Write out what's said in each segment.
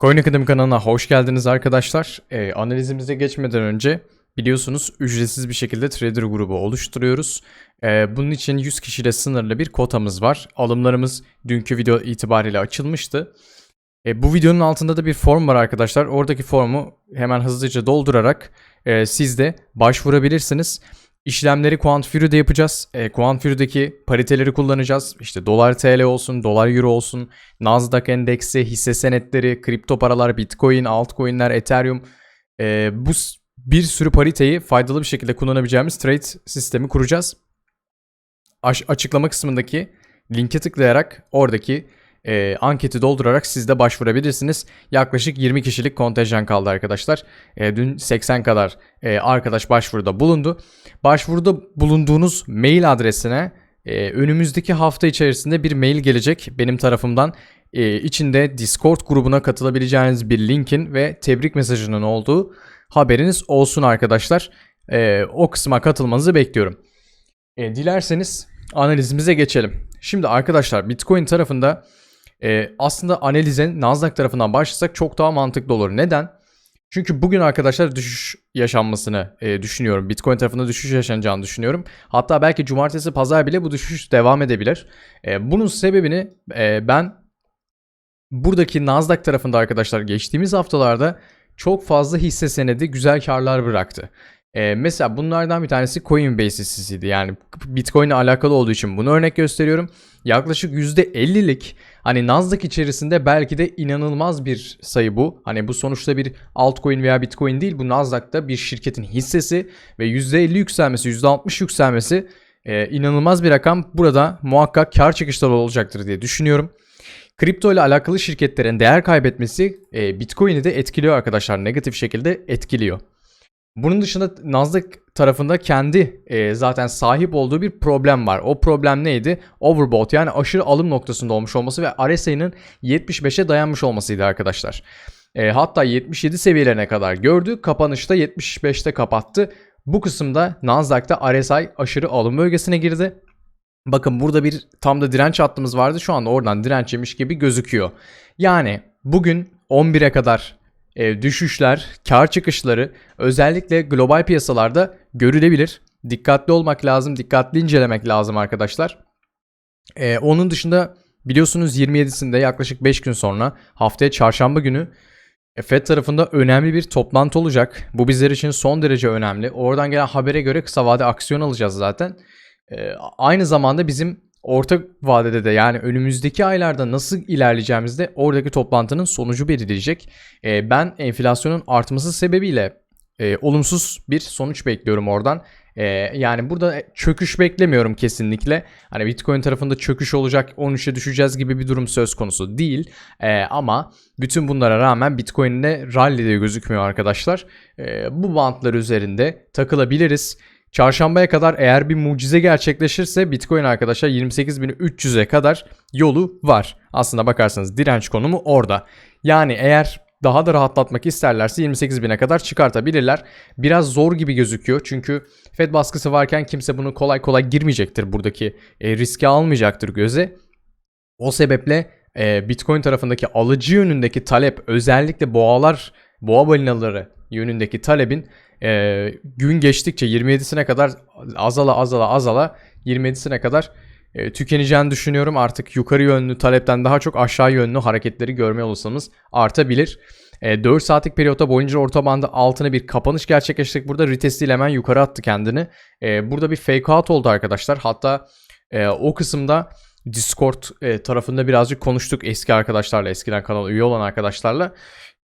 Coin Academy kanalına hoş geldiniz arkadaşlar. Ee, analizimize geçmeden önce biliyorsunuz ücretsiz bir şekilde trader grubu oluşturuyoruz. Ee, bunun için 100 kişiyle sınırlı bir kotamız var. Alımlarımız dünkü video itibariyle açılmıştı. Ee, bu videonun altında da bir form var arkadaşlar. Oradaki formu hemen hızlıca doldurarak e, siz de başvurabilirsiniz. İşlemleri Quantfury'de yapacağız. E, Quantfury'deki pariteleri kullanacağız. İşte dolar TL olsun, dolar euro olsun, Nasdaq endeksi, hisse senetleri, kripto paralar, bitcoin, altcoin'ler, ethereum. E, bu bir sürü pariteyi faydalı bir şekilde kullanabileceğimiz trade sistemi kuracağız. Aş- açıklama kısmındaki linke tıklayarak oradaki e, anketi doldurarak siz de başvurabilirsiniz. Yaklaşık 20 kişilik kontenjan kaldı arkadaşlar. E, dün 80 kadar e, arkadaş başvuruda bulundu. Başvuruda bulunduğunuz mail adresine e, önümüzdeki hafta içerisinde bir mail gelecek benim tarafımdan. E, içinde Discord grubuna katılabileceğiniz bir linkin ve tebrik mesajının olduğu haberiniz olsun arkadaşlar. E, o kısma katılmanızı bekliyorum. E, dilerseniz analizimize geçelim. Şimdi arkadaşlar Bitcoin tarafında e, aslında analize Nasdaq tarafından başlasak çok daha mantıklı olur. Neden? Çünkü bugün arkadaşlar düşüş yaşanmasını e, düşünüyorum. Bitcoin tarafında düşüş yaşanacağını düşünüyorum. Hatta belki cumartesi pazar bile bu düşüş devam edebilir. E, bunun sebebini e, ben buradaki Nasdaq tarafında arkadaşlar geçtiğimiz haftalarda çok fazla hisse senedi güzel karlar bıraktı. E, mesela bunlardan bir tanesi Coinbase hissesiydi. Yani Bitcoin ile alakalı olduğu için bunu örnek gösteriyorum. Yaklaşık %50'lik hani Nasdaq içerisinde belki de inanılmaz bir sayı bu. Hani bu sonuçta bir altcoin veya Bitcoin değil. Bu Nasdaq'ta bir şirketin hissesi ve %50 yükselmesi, %60 yükselmesi e, inanılmaz bir rakam. Burada muhakkak kar çıkışları olacaktır diye düşünüyorum. Kripto ile alakalı şirketlerin değer kaybetmesi e, Bitcoin'i de etkiliyor arkadaşlar. Negatif şekilde etkiliyor. Bunun dışında Nasdaq tarafında kendi e, zaten sahip olduğu bir problem var. O problem neydi? Overbought yani aşırı alım noktasında olmuş olması ve RSI'nin 75'e dayanmış olmasıydı arkadaşlar. E, hatta 77 seviyelerine kadar gördü. Kapanışta 75'te kapattı. Bu kısımda Nasdaq'ta RSI aşırı alım bölgesine girdi. Bakın burada bir tam da direnç hattımız vardı. Şu anda oradan direnç yemiş gibi gözüküyor. Yani bugün 11'e kadar düşüşler, kar çıkışları özellikle global piyasalarda görülebilir. Dikkatli olmak lazım, dikkatli incelemek lazım arkadaşlar. E, onun dışında biliyorsunuz 27'sinde yaklaşık 5 gün sonra haftaya çarşamba günü e, Fed tarafında önemli bir toplantı olacak. Bu bizler için son derece önemli. Oradan gelen habere göre kısa vade aksiyon alacağız zaten. E, aynı zamanda bizim orta vadede de yani önümüzdeki aylarda nasıl ilerleyeceğimizde oradaki toplantının sonucu belirleyecek. E, ben enflasyonun artması sebebiyle e, olumsuz bir sonuç bekliyorum oradan. E, yani burada çöküş beklemiyorum kesinlikle. Hani Bitcoin tarafında çöküş olacak 13'e düşeceğiz gibi bir durum söz konusu değil. E, ama bütün bunlara rağmen Bitcoin'de rally de gözükmüyor arkadaşlar. E, bu bantlar üzerinde takılabiliriz. Çarşambaya kadar eğer bir mucize gerçekleşirse Bitcoin arkadaşlar 28.300'e kadar yolu var. Aslında bakarsanız direnç konumu orada. Yani eğer daha da rahatlatmak isterlerse 28.000'e kadar çıkartabilirler. Biraz zor gibi gözüküyor çünkü Fed baskısı varken kimse bunu kolay kolay girmeyecektir buradaki e, riski almayacaktır göze. O sebeple e, Bitcoin tarafındaki alıcı yönündeki talep özellikle boğalar, boğa balinaları yönündeki talebin e, gün geçtikçe 27'sine kadar azala azala azala 27'sine kadar e, tükeneceğini düşünüyorum. Artık yukarı yönlü talepten daha çok aşağı yönlü hareketleri görme olasılığımız artabilir. E, 4 saatlik periyotta boyunca orta bandı altına bir kapanış gerçekleştirdik. Burada retestiyle hemen yukarı attı kendini. E, burada bir fake out oldu arkadaşlar. Hatta e, o kısımda Discord e, tarafında birazcık konuştuk eski arkadaşlarla, eskiden kanala üye olan arkadaşlarla.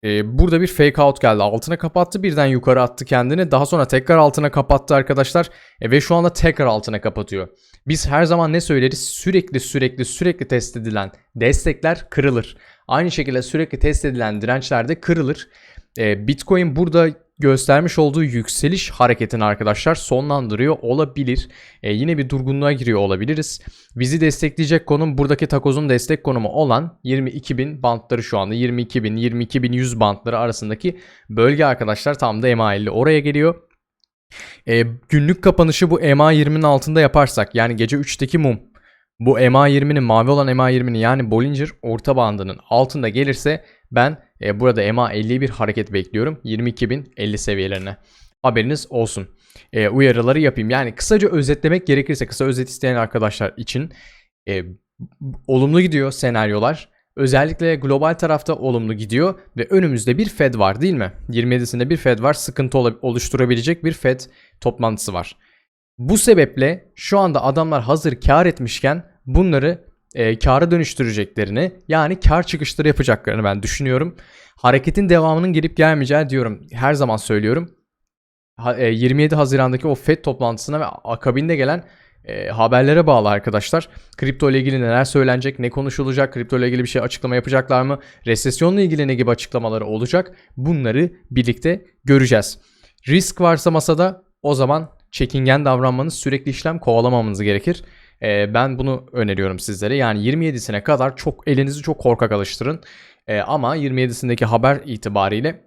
E, burada bir fake out geldi. Altına kapattı birden yukarı attı kendini. Daha sonra tekrar altına kapattı arkadaşlar. E, ve şu anda tekrar altına kapatıyor. Biz her zaman ne söyleriz? Sürekli sürekli sürekli test edilen destekler kırılır. Aynı şekilde sürekli test edilen dirençler de kırılır. E, Bitcoin burada göstermiş olduğu yükseliş hareketini arkadaşlar sonlandırıyor olabilir. E, yine bir durgunluğa giriyor olabiliriz. Bizi destekleyecek konum buradaki takozun destek konumu olan 22.000 bantları şu anda 22.000 22.100 bantları arasındaki bölge arkadaşlar tam da EMA50 oraya geliyor. E, günlük kapanışı bu EMA20'nin altında yaparsak yani gece 3'teki mum bu EMA20'nin mavi olan EMA20'nin yani Bollinger orta bandının altında gelirse ben E, burada EMA 50'yi bir hareket bekliyorum. 22.050 seviyelerine. Haberiniz olsun. E, uyarıları yapayım. Yani kısaca özetlemek gerekirse kısa özet isteyen arkadaşlar için e, olumlu gidiyor senaryolar. Özellikle global tarafta olumlu gidiyor ve önümüzde bir Fed var değil mi? 27'sinde bir Fed var. Sıkıntı oluşturabilecek bir Fed toplantısı var. Bu sebeple şu anda adamlar hazır kar etmişken bunları e, kâra dönüştüreceklerini yani kar çıkışları yapacaklarını ben düşünüyorum. Hareketin devamının gelip gelmeyeceği diyorum. Her zaman söylüyorum. Ha, e, 27 Haziran'daki o FED toplantısına ve akabinde gelen e, haberlere bağlı arkadaşlar. Kripto ile ilgili neler söylenecek, ne konuşulacak, kripto ile ilgili bir şey açıklama yapacaklar mı, resesyonla ilgili ne gibi açıklamaları olacak bunları birlikte göreceğiz. Risk varsa masada o zaman çekingen davranmanız, sürekli işlem kovalamamanız gerekir. E, ben bunu öneriyorum sizlere. Yani 27'sine kadar çok elinizi çok korkak alıştırın. E, ama 27'sindeki haber itibariyle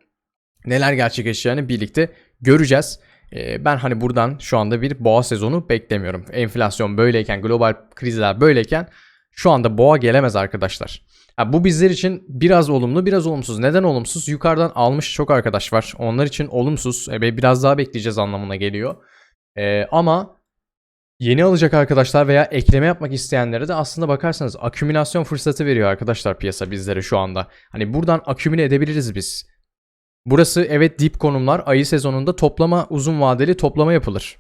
neler gerçekleşeceğini birlikte göreceğiz. E, ben hani buradan şu anda bir boğa sezonu beklemiyorum. Enflasyon böyleyken, global krizler böyleyken şu anda boğa gelemez arkadaşlar. Bu bizler için biraz olumlu biraz olumsuz. Neden olumsuz? Yukarıdan almış çok arkadaş var. Onlar için olumsuz. E, biraz daha bekleyeceğiz anlamına geliyor. Ama Yeni alacak arkadaşlar veya ekleme yapmak isteyenlere de aslında bakarsanız akümülasyon fırsatı veriyor arkadaşlar piyasa bizlere şu anda. Hani buradan akümüle edebiliriz biz. Burası evet dip konumlar ayı sezonunda toplama uzun vadeli toplama yapılır.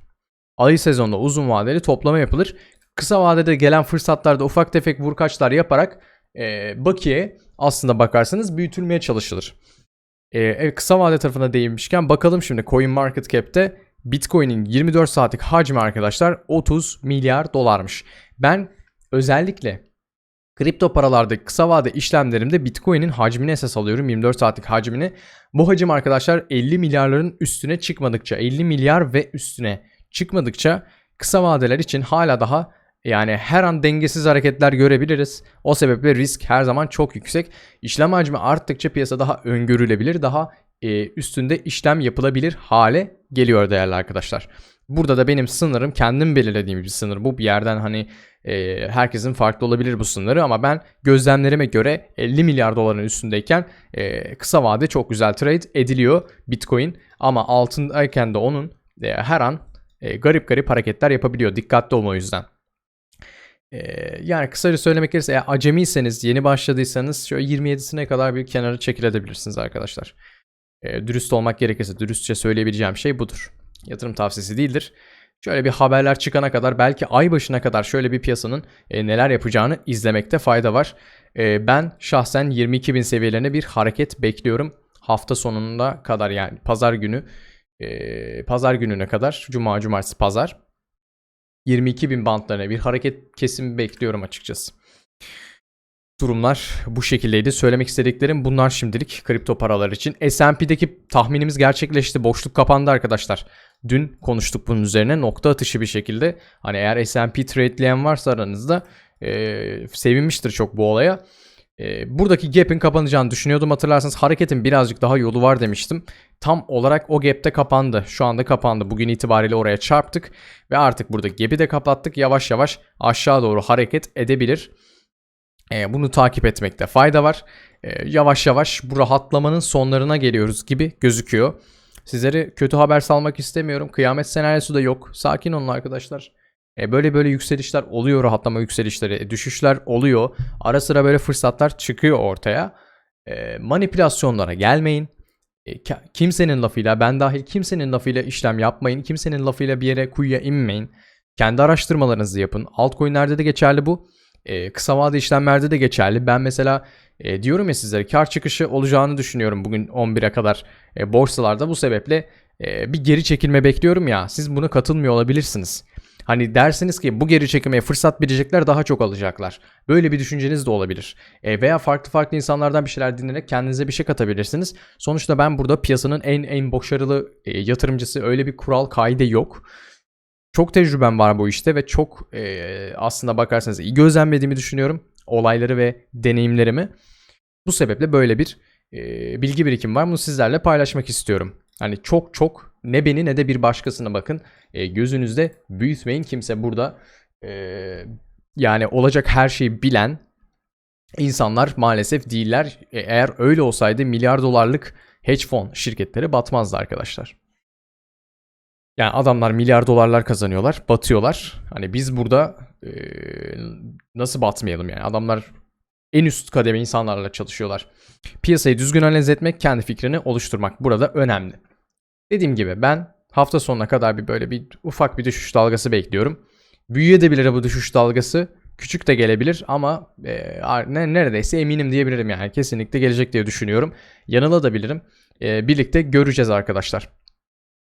Ayı sezonunda uzun vadeli toplama yapılır. Kısa vadede gelen fırsatlarda ufak tefek vurkaçlar yaparak e, bakiye aslında bakarsanız büyütülmeye çalışılır. E, kısa vade tarafına değinmişken bakalım şimdi Coin Market Cap'te Bitcoin'in 24 saatlik hacmi arkadaşlar 30 milyar dolarmış. Ben özellikle kripto paralardaki kısa vade işlemlerimde Bitcoin'in hacmini esas alıyorum. 24 saatlik hacmini. Bu hacim arkadaşlar 50 milyarların üstüne çıkmadıkça 50 milyar ve üstüne çıkmadıkça kısa vadeler için hala daha yani her an dengesiz hareketler görebiliriz. O sebeple risk her zaman çok yüksek. İşlem hacmi arttıkça piyasa daha öngörülebilir, daha e, üstünde işlem yapılabilir hale geliyor değerli arkadaşlar. Burada da benim sınırım kendim belirlediğim bir sınır. Bu bir yerden hani e, herkesin farklı olabilir bu sınırı ama ben gözlemlerime göre 50 milyar doların üstündeyken e, kısa vade çok güzel trade ediliyor Bitcoin ama altındayken de onun e, her an e, garip garip hareketler yapabiliyor. Dikkatli olma o yüzden. E, yani kısaca söylemek gerekirse eğer acemiyseniz, yeni başladıysanız şöyle 27'sine kadar bir kenara çekilebilirsiniz arkadaşlar. E, dürüst olmak gerekirse dürüstçe söyleyebileceğim şey budur. Yatırım tavsiyesi değildir. Şöyle bir haberler çıkana kadar belki ay başına kadar şöyle bir piyasanın e, neler yapacağını izlemekte fayda var. E, ben şahsen 22.000 seviyelerine bir hareket bekliyorum. Hafta sonunda kadar yani pazar günü e, pazar gününe kadar cuma cumartesi pazar 22.000 bantlarına bir hareket kesimi bekliyorum açıkçası. Durumlar bu şekildeydi. Söylemek istediklerim bunlar şimdilik kripto paralar için. S&P'deki tahminimiz gerçekleşti. Boşluk kapandı arkadaşlar. Dün konuştuk bunun üzerine nokta atışı bir şekilde. Hani eğer S&P tradeleyen varsa aranızda e, sevinmiştir çok bu olaya. E, buradaki gap'in kapanacağını düşünüyordum. Hatırlarsanız hareketin birazcık daha yolu var demiştim. Tam olarak o gap'te kapandı. Şu anda kapandı. Bugün itibariyle oraya çarptık. Ve artık burada gap'i de kapattık. Yavaş yavaş aşağı doğru hareket edebilir. E, bunu takip etmekte fayda var. E, yavaş yavaş bu rahatlamanın sonlarına geliyoruz gibi gözüküyor. Sizlere kötü haber salmak istemiyorum. Kıyamet senaryosu da yok. Sakin olun arkadaşlar. E, böyle böyle yükselişler oluyor, rahatlama yükselişleri, e, düşüşler oluyor. Ara sıra böyle fırsatlar çıkıyor ortaya. E, manipülasyonlara gelmeyin. E, kimsenin lafıyla, ben dahil kimsenin lafıyla işlem yapmayın. Kimsenin lafıyla bir yere kuyuya inmeyin. Kendi araştırmalarınızı yapın. Altcoin'lerde de geçerli bu. E, kısa vade işlemlerde de geçerli. Ben mesela e, diyorum ya sizlere kar çıkışı olacağını düşünüyorum bugün 11'e kadar e, borsalarda. Bu sebeple e, bir geri çekilme bekliyorum ya. Siz buna katılmıyor olabilirsiniz. Hani dersiniz ki bu geri çekilmeye fırsat bilecekler daha çok alacaklar. Böyle bir düşünceniz de olabilir. E, veya farklı farklı insanlardan bir şeyler dinleyerek kendinize bir şey katabilirsiniz. Sonuçta ben burada piyasanın en en başarılı e, yatırımcısı öyle bir kural kaide yok. Çok tecrübem var bu işte ve çok e, aslında bakarsanız iyi gözlemlediğimi düşünüyorum. Olayları ve deneyimlerimi. Bu sebeple böyle bir e, bilgi birikim var. Bunu sizlerle paylaşmak istiyorum. Hani çok çok ne beni ne de bir başkasına bakın. E, gözünüzde büyütmeyin. Kimse burada e, yani olacak her şeyi bilen insanlar maalesef değiller. E, Eğer öyle olsaydı milyar dolarlık hedge fon şirketleri batmazdı arkadaşlar. Yani adamlar milyar dolarlar kazanıyorlar, batıyorlar. Hani biz burada e, nasıl batmayalım yani? Adamlar en üst kademe insanlarla çalışıyorlar. Piyasayı düzgün analiz etmek, kendi fikrini oluşturmak burada önemli. Dediğim gibi ben hafta sonuna kadar bir böyle bir ufak bir düşüş dalgası bekliyorum. Büyüyebilir bu düşüş dalgası. Küçük de gelebilir ama e, ne- neredeyse eminim diyebilirim yani. Kesinlikle gelecek diye düşünüyorum. Yanılabilirim. E, birlikte göreceğiz arkadaşlar.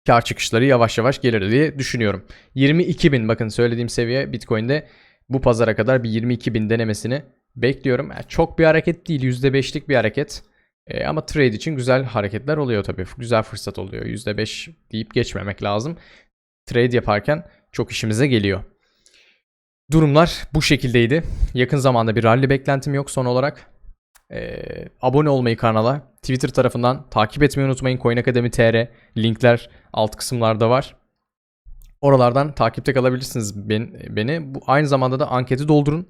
Kar çıkışları yavaş yavaş gelir diye düşünüyorum. 22 bin bakın söylediğim seviye Bitcoin'de bu pazara kadar bir 22 bin denemesini bekliyorum. Yani çok bir hareket değil %5'lik bir hareket. E, ama trade için güzel hareketler oluyor tabii. Güzel fırsat oluyor. %5 deyip geçmemek lazım. Trade yaparken çok işimize geliyor. Durumlar bu şekildeydi. Yakın zamanda bir rally beklentim yok son olarak. Ee, abone olmayı kanala, Twitter tarafından takip etmeyi unutmayın. Coin Academy TR linkler alt kısımlarda var. Oralardan takipte kalabilirsiniz ben, beni. Bu aynı zamanda da anketi doldurun.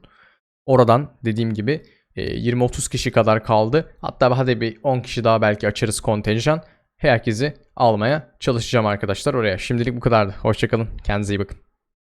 Oradan dediğim gibi e, 20-30 kişi kadar kaldı. Hatta hadi bir 10 kişi daha belki açarız kontenjan. Herkesi almaya çalışacağım arkadaşlar oraya. Şimdilik bu kadardı. Hoşçakalın. Kendinize iyi bakın.